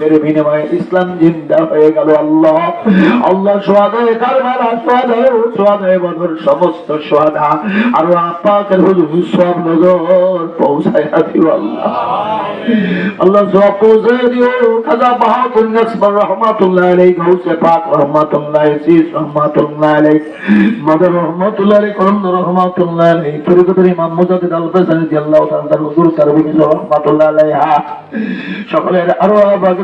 এর বিনিময়ে ইসলাম জিন্দা হয়ে গেল আল্লাহ। আল্লাহ বদর, সমস্ত সোহাদা। আর আপাকের হুজুর সব নজর দিও আল্লাহ। আল্লাহ সব দিও। খাজা বাহাদুর নসবর রহমাতুল্লাহ পাক রহমাতুল্লাহ রহমাতুল্লাহ রহমাতুল্লাহ রহমাতুল্লাহ তরিকতের ইমাম আল ফেসানি তাআলা হুজুর রহমাতুল্লাহ আলাইহা। সকলের আরও আবাগের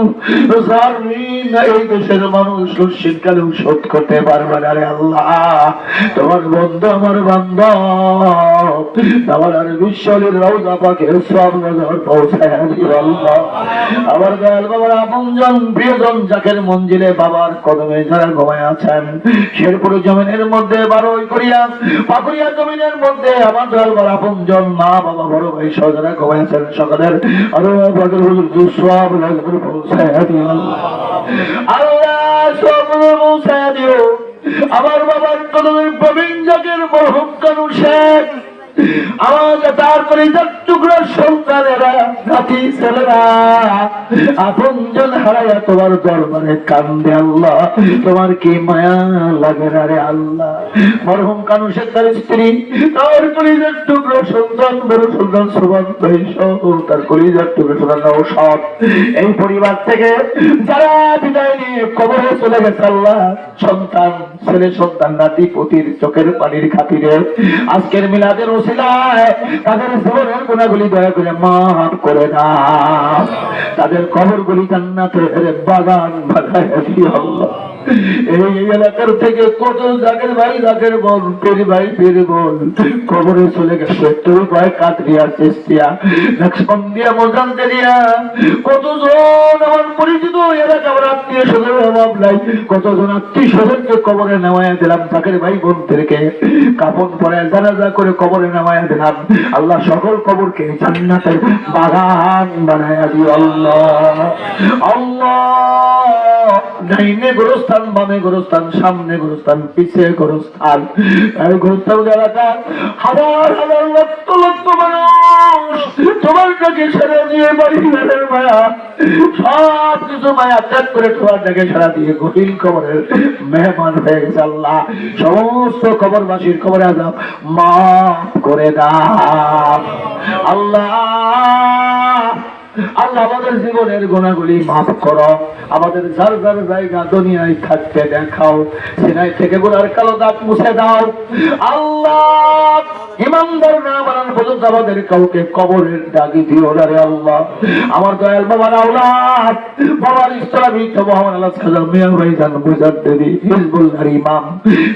এই বাবার আপনজন জাকের মঞ্জিলে বাবার কদমে যারা ঘুমায় আছেন, শেরপুর জমিনের মধ্যে বারোই করিয়া, পাকুড়িয়া জমিনের মধ্যে আমার দয়াল বাবার আপনজন মা বাবা বড় ভাই সহজরা ঘুমায় আছেন সকলের। আরও বদর হুজুর আমার বাবার কদমের প্রবীণ জাকের মহকানু কানু শেখ আমার তারপরে টুকরো সন্তানেরা, নাতি ছেলেরা, আপন জন হারাইয়া তোমার দরবারে কান্দে আল্লাহ। তোমার কি মায়া লাগে না রে আল্লাহ? মরহুম কানু শেখ তার স্ত্রী, তার কলিজার টুকরো সন্তান, বড় সন্তান সুবান তার কলিজার টুকরো সন্তান ঔষধ এই পরিবার থেকে যারা বিদায় নিয়ে কবরে চলে গেছে আল্লাহ, সন্তান, ছেলে সন্তান, নাতি, পুতির চোখের পানির খাতিরে। আজকের মিলাদের তাদের জীবনের গুণাগুলি দয়া করে মাফ করে না তাদের কবরগুলি জান্নাতের বাগান বাগায় দিও আল্লাহ। এলাকার থেকে কত জাগের ভাই, জাগের বল ভাই বল। কবরে চলে গেছে তুই ভাই কাতরিয়া চেষ্টিয়া দিয়া কতজন আমার পরিচিত আত্মীয় স্বজনের অভাব নাই। কতজন আত্মীয় স্বজনকে কবরে নেওয়ায় দিলাম জাকের ভাই বোনদেরকে। কাপড় পরে জানাজা করে কবরে নেওয়ায় দিলাম। আল্লাহ সকল কবরকে জান্নাতের বাগান বানায় দিও, আল্লাহ। আল্লাহ। ডাইনে গোরস্থান, বামে সামনে পিছে এলাকা। হাজার হাজার, লক্ষ লক্ষ মানুষ তোমার কাছে দিয়ে মায়া। সব কিছু মায়া ত্যাগ করে তোমার দিয়ে খবরের মেহমান হয়ে গেছে আল্লাহ। সমস্ত খবরবাসীর খবরে আজাব মাফ করে দাও। আল্লাহ! আল্লাহ আমাদের জীবনের গুণাগুলি মাফ করো। আমাদের যার যার জায়গা দুনিয়ায় থাকতে দেখাও। সিনাই থেকে গুণার কালো দাগ মুছে দাও। আল্লাহ, ইমানদার না বানান পর্যন্ত আমাদের কাউকে কবরের ডাকি দিও না রে আল্লাহ। আমার দয়াল বাবার আওলাদ, বাবার ইসলামী তো মোহাম্মদ আল্লাহ খাজা মিয়া ভাই জান বুঝার দেবী, হিজবুল্লাহর ইমাম,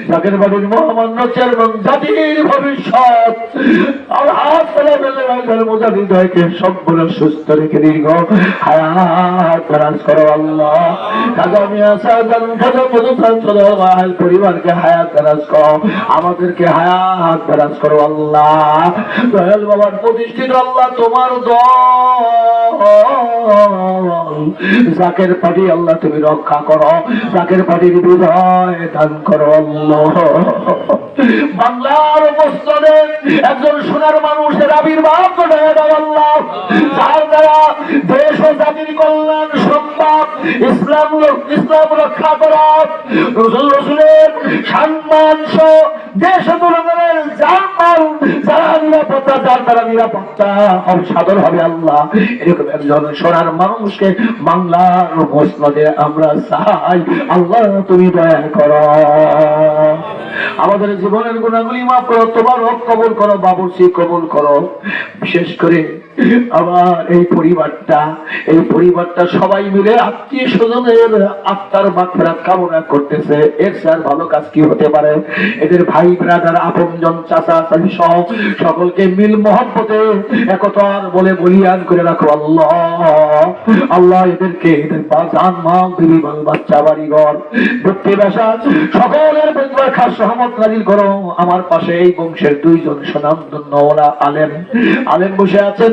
জাকের বাড়ির মহামান্য চেয়ারম্যান, জাতির ভবিষ্যৎ। আর রাখার মোজাদিদ ভাইকে সম্পূর্ণ সুস্থ রেখে দীর্ঘ হায়াত করো আল্লাহ। খাজা মিয়া সাজান খাজা মধুসান সদর পরিবারকে হায়াত দারাজ করো। আমাদেরকে হায়াত দারাজ করো আল্লাহ। দয়াল বাবার প্রতিষ্ঠিত আল্লাহ তোমার জাকের পাটি আল্লাহ তুমি রক্ষা করো। জাকের পাটির বিজয় দান করো আল্লাহ। বাংলার মসজিদে একজন সোনার মানুষের আবির্ভাব দেশ ও কল্যাণ ইসলাম ইসলাম রক্ষা করা রসুল রসুলের সম্মান ও জনগণের জানমাল, যারা যার তারা নিরাপত্তা সাদর হবে আল্লাহ। এরকম একজন সোনার মানুষকে বাংলার আমরা চাই। আল্লাহ, তুমি দয়া করো। আমাদের জীবনের গুণাগুলি মাফ করো, তোমার হোক কবল করো, বাবুর্চি কবল করো। বিশেষ করে আমার এই পরিবারটা এই পরিবারটা সবাই মিলে আত্মীয় স্বজনের আত্মার মাত্রা কামনা করতেছে। এর স্যার, ভালো কাজ কি হতে পারে? এদের ভাই, ব্রাদার, আপনজন, চাচা, চাচি সহ সকলকে মিল মহব্বতে একতার বলে বলিয়ান করে রাখো আল্লাহ। আল্লাহ এদেরকে, এদের বাজান মা বিবি বাল বাচ্চা বাড়ি ঘর ব্যক্তি বাসা সকলের পরিবার খাস সহমত নাজিল করো। আমার পাশে এই বংশের দুইজন সুনামধন্য ওরা আলেম। আলেম বসে আছেন।